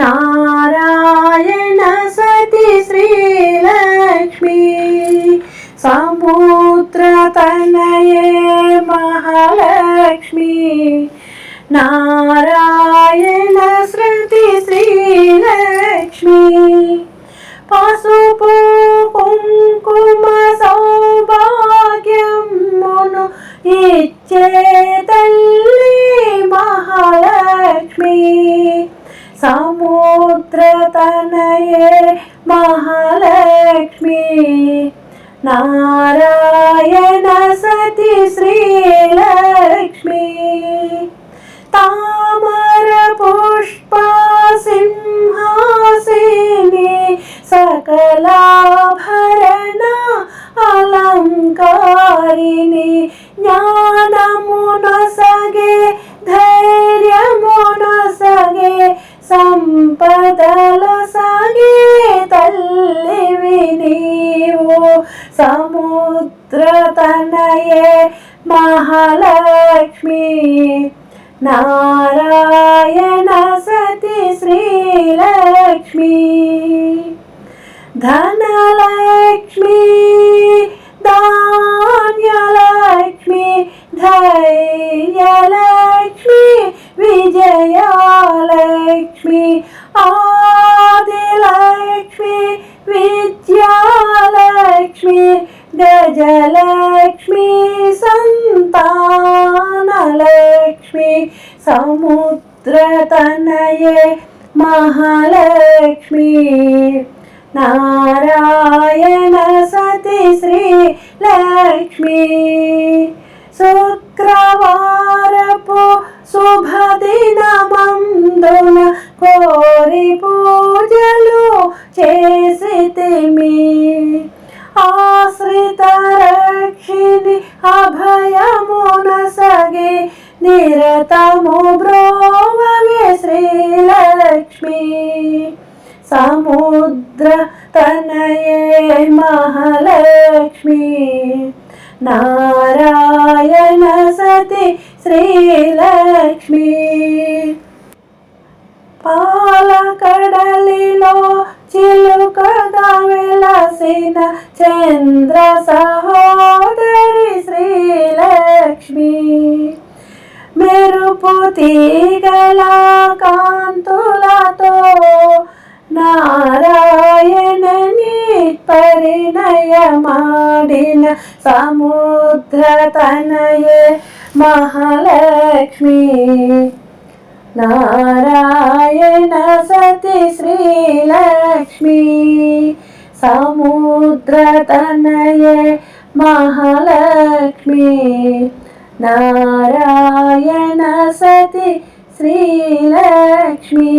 నారాయణ సతి శ్రీలక్ష్మి సముద్రతనయే మహాలక్ష్మి. నారాయణ శృతి శ్రీలక్ష్మి పసుపు కుంకుమ సౌభాగ్యమును ఇచ్చే महालक्ष्मी। नारायण सती श्रीलक्ष्मी। तामरपुष्पा सिंहासिनी सकलाभरण अलंकारिणी। ज्ञान मुन सगे धैर्य मुन सगे संपदल सा ಎಲ್ಲಿವಿ ನೀವು ಸಮುದ್ರ ತನಯೇ ಮಹಾಲಕ್ಷ್ಮಿ ನಾರಾಯಣ ಸತಿ ಶ್ರೀಲಕ್ಷ್ಮಿ ಧನಲಕ್ಷ್ಮಿ ಧಾನ್ಯಲಕ್ಷ್ಮಿ ಧೈರ್ಯಲಕ್ಷ್ಮಿ ವಿಜಯಲಕ್ಷ್ಮಿ సముద్రతనయే మహాలక్ష్మి. నారాయణ సతి శ్రీ లక్ష్మి. శుక్రవారపు శుభదినమందున నిరతము బ్రోవే శ్రీలక్ష్మి. సముద్ర తనయే మహాలక్ష్మి. నారాయణ సతి శ్రీలక్ష్మి. పాలకడల తీగల కాంతులతో నారాయణని పరిణయమాడిన సముద్ర తనయే మహాలక్ష్మి. నారాయణ సతి శ్రీలక్ష్మి. సముద్ర తనయే మహాలక్ష్మి. నారాయణ సతి శ్రీలక్ష్మి.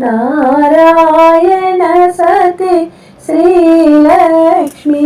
నారాయణ సతి శ్రీలక్ష్మి.